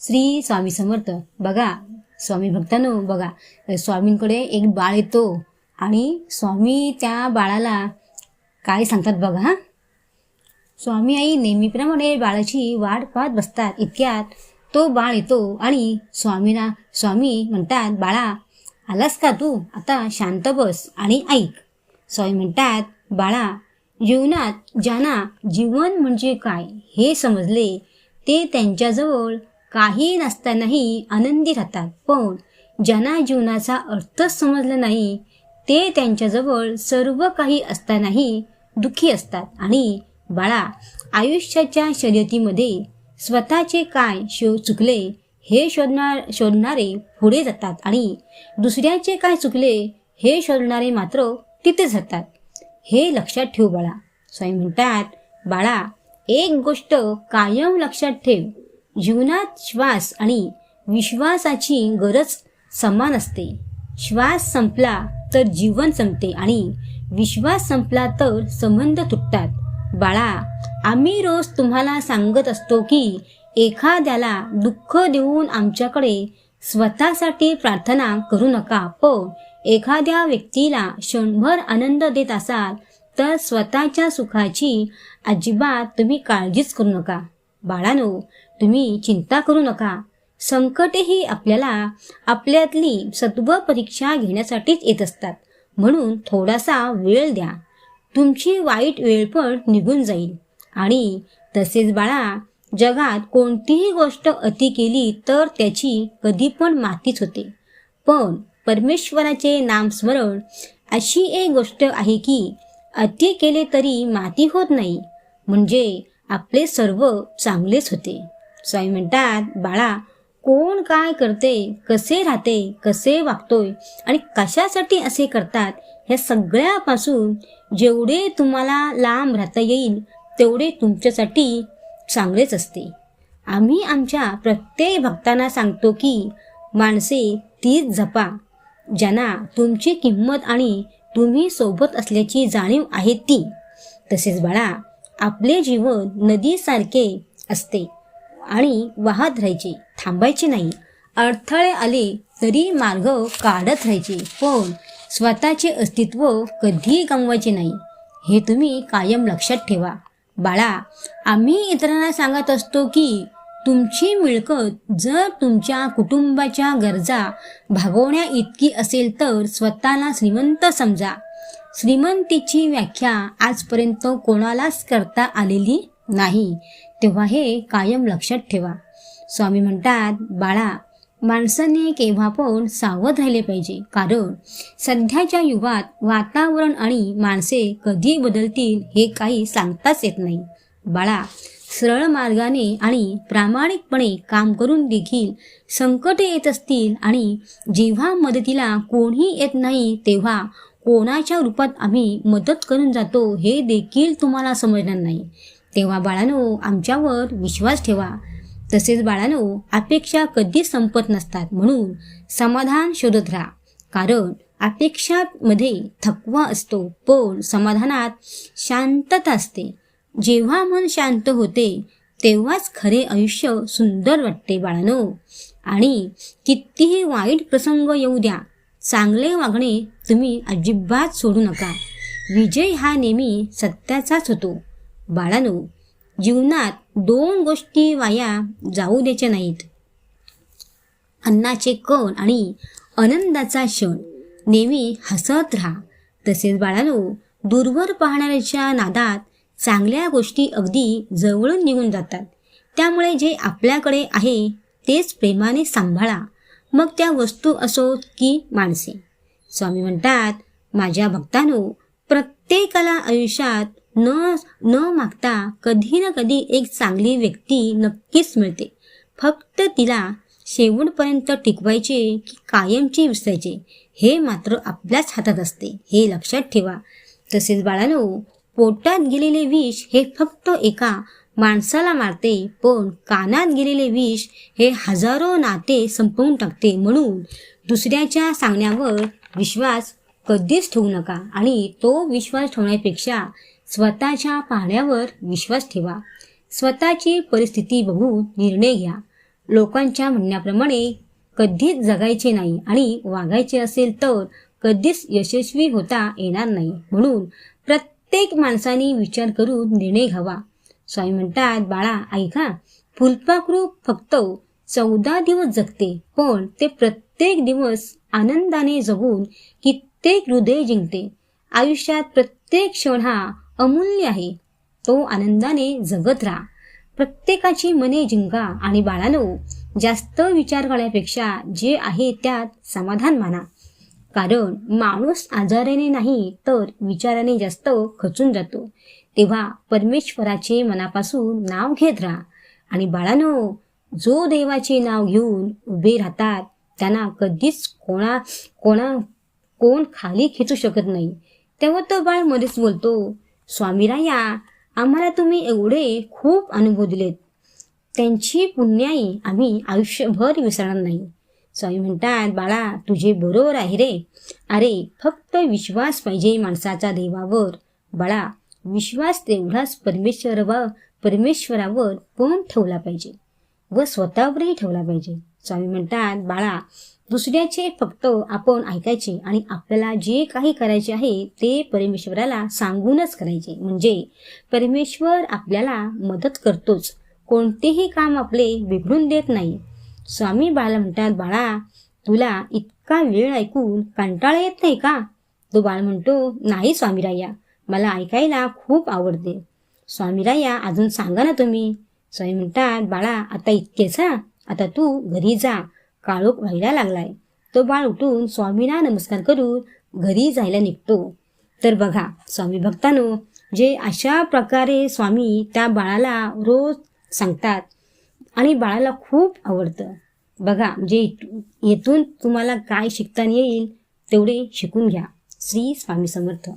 श्री स्वामी समर्थ. बघा स्वामी भक्तांनो बघा स्वामींकडे एक बाळ येतो आणि स्वामी त्या बाळाला काय सांगतात बघा हां. स्वामी आई नेहमीप्रमाणे बाळाची वाट पाहत बसतात. इतक्यात तो बाळ येतो आणि स्वामीना स्वामी म्हणतात बाळा आलास का तू? आता शांत बस आणि ऐक. स्वामी म्हणतात बाळा जीवनात ज्यांना जीवन म्हणजे काय? हे समजले ते त्यांच्याजवळ काही नसतानाही आनंदी राहतात. पण ज्यांना जीवनाचा अर्थच समजला नाही ते त्यांच्याजवळ सर्व काही असतानाही दुःखी असतात. आणि बाळा आयुष्याच्या शर्यतीमध्ये स्वतःचे काय शो चुकले हे शोधणार शोधणारे पुढे जातात आणि दुसऱ्याचे काय चुकले हे शोधणारे मात्र तिथेच जातात. हे लक्षात ठेव बाळा. स्वामी म्हणतात बाळा एक गोष्ट कायम लक्षात ठेव. जीवनात श्वास आणि विश्वासाची गरज समान असते. श्वास संपला तर जीवन संपते आणि विश्वास संपला तर संबंध तुटतात. बाळा आम्ही रोज तुम्हाला सांगत असतो की एखाद्याला दुःख देऊन आमच्याकडे स्वतःसाठी प्रार्थना करू नका. पण एखाद्या व्यक्तीला क्षणभर आनंद देत असाल तर स्वतःच्या सुखाची अजिबात तुम्ही काळजीच करू नका. बाळानो तुम्ही चिंता करू नका. संकटेही आपल्याला आपल्यातली सत्व परीक्षा घेण्यासाठीच येत असतात. म्हणून थोडासा वेळ द्या. तुमची वाईट वेळ पण निघून जाईल. आणि तसेच बाळा जगात कोणतीही गोष्ट अति केली तर त्याची कधी पण मातीच होते. पण परमेश्वराचे नामस्मरण अशी एक गोष्ट आहे की अति केले तरी माती होत नाही. म्हणजे आपले सर्व चांगलेच होते. स्वामी म्हणतात बाळा कोण काय करते कसे राहते कसे वागतोय आणि कशासाठी असे करतात ह्या सगळ्यापासून जेवढे तुम्हाला लांब राहता येईल तेवढे तुमच्यासाठी चांगलेच असते. आम्ही आमच्या प्रत्येक भक्तांना सांगतो की माणसे तीच जपा ज्यांना तुमची किंमत आणि तुम्ही सोबत असल्याची जाणीव आहे ती. तसेच बाळा आपले जीवन नदीसारखे असते आणि वाहत राहायचे थांबायचे नाही. अडथळे आले तरी मार्ग काढत राहायचे पण स्वतःचे अस्तित्व कधीही गमवायचे नाही. हे तुम्ही कायम लक्षात ठेवा. बाळा आम्ही इतरांना सांगत असतो की तुमची मिळकत जर तुमच्या कुटुंबाच्या गरजा भागवण्या इतकी असेल तर स्वतःला श्रीमंत समजा. श्रीमंतीची व्याख्या आजपर्यंत कोणालाच करता आलेली नाही. तेव्हा हे कायम लक्षात ठेवा. स्वामी म्हणतात बाळा माणसाने केव्हा पण सावध राहिले पाहिजे. कारण सध्याच्या युगात वातावरण आणि माणसे कधी बदलतील हे काही सांगताच येत नाही. बाळा सरळ मार्गाने आणि प्रामाणिकपणे काम करून देखील संकटे येत असतील आणि जेव्हा मदतीला कोणी येत नाही तेव्हा कोणाच्या रूपात आम्ही मदत करून जातो हे देखील तुम्हाला समजणार नाही. तेव्हा बाळानो आमच्यावर विश्वास ठेवा. तसेच बाळानो अपेक्षा कधीच संपत नसतात म्हणून समाधान शोधत राहा. कारण अपेक्षामध्ये थकवा असतो पण समाधानात शांतता असते. जेव्हा मन शांत होते तेव्हाच खरे आयुष्य सुंदर वाटते बाळानो. आणि कितीही वाईट प्रसंग येऊ द्या चांगले वागणे तुम्ही अजिबात सोडू नका. विजय हा नेहमी सत्याचाच होतो. बाळानो जीवनात दोन गोष्टी वाया जाऊ द्यायच्या नाहीत. अन्नाचे कण आणि आनंदाचा क्षण. नेहमी हसत राहा. तसेच बाळानो दूरवर पाहणाऱ्याच्या नादात चांगल्या गोष्टी अगदी जवळून निघून जातात. त्यामुळे जे आपल्याकडे आहे तेच प्रेमाने सांभाळा. मग त्या वस्तू असो की माणसे. स्वामी म्हणतात माझ्या भक्तानो प्रत्येकाला आयुष्यात न न मागता कधी ना कधी एक चांगली व्यक्ती नक्कीच मिळते. फक्त तिला शेवटपर्यंत टिकवायचे की कायमची विसरायचे हे मात्र आपल्याच हातात असते. हे लक्षात ठेवा. तसेच बाळानो पोटात गेलेले विष हे फक्त एका माणसाला मारते पण कानात गेलेले विष हे हजारो नाते संपवून टाकते म्हणून दुसऱ्याच्या सांगण्यावर विश्वास कधीच ठेवू नका आणि तो विश्वास ठेवण्यापेक्षा स्वतःच्या पाहण्यावर विश्वास ठेवा. स्वतःची परिस्थिती बघून निर्णय घ्या. लोकांच्या म्हणण्याप्रमाणे कधीच जगायचे नाही आणि वागायचे असेल तर कधीच यशस्वी होता येणार नाही. म्हणून प्रत्येक माणसाने विचार करून निर्णय घ्यावा. स्वामी म्हणतात बाळा ऐका. फुलपाखरू फक्त चौदा दिवस जगते पण ते प्रत्येक प्रत्येक दिवस आनंदाने जगून कित्येक हृदय जिंकते. आयुष्यात प्रत्येक क्षण हा अमूल्य आहे. तो आनंदाने जगत राहा. प्रत्येकाची मने जिंका आणि बाळानो जास्त विचार करण्यापेक्षा जे आहे त्यात समाधान माना. कारण माणूस आजाराने नाही तर विचाराने जास्त खचून जातो. तेव्हा परमेश्वराचे मनापासून नाव घेत राहा. आणि बाळानो जो देवाचे नाव घेऊन उभे राहतात त्यांना कधीच कोणा कोणा कोण खाली खेचू शकत नाही. तेव्हा तो बाळ मध्येच बोलतो स्वामीराया आम्हाला तुम्ही एवढे खूप अनुभव दिलेत. त्यांची पुण्याई आम्ही आयुष्यभर विसरणार नाही. स्वामी म्हणतात बाळा तुझे बरोबर आहे रे. अरे फक्त विश्वास पाहिजे माणसाचा देवावर. बाळा विश्वास तेवढाच परमेश्वर परमेश्वरावर पण ठेवला पाहिजे? व स्वतःवरही ठेवला पाहिजे. स्वामी म्हणतात बाळा दुसऱ्याचे फक्त आपण ऐकायचे आणि आपल्याला जे काही करायचे आहे ते परमेश्वराला सांगूनच करायचे. म्हणजे परमेश्वर आपल्याला मदत करतोच. कोणतेही काम आपले बिघडून देत नाही. स्वामी बाळाला म्हणतात बाळा तुला इतका वेळ ऐकून कंटाळा येत नाही का? तो बाळ म्हणतो नाही स्वामीराया मला ऐकायला खूप आवडते. स्वामीराया अजून सांगा ना तुम्ही. स्वामी म्हणतात बाळा आता इतकेच हा? आता तू घरी जा. काळोख व्हायला लागलाय. तो बाळ उठून स्वामींना नमस्कार करून घरी जायला निघतो. तर बघा स्वामी भक्तानो जे अशा प्रकारे स्वामी त्या बाळाला रोज सांगतात आणि बाळाला खूप आवडतं. बघा म्हणजे येथून तुम्हाला काय शिकता येईल तेवढे शिकून घ्या. श्री स्वामी समर्थ.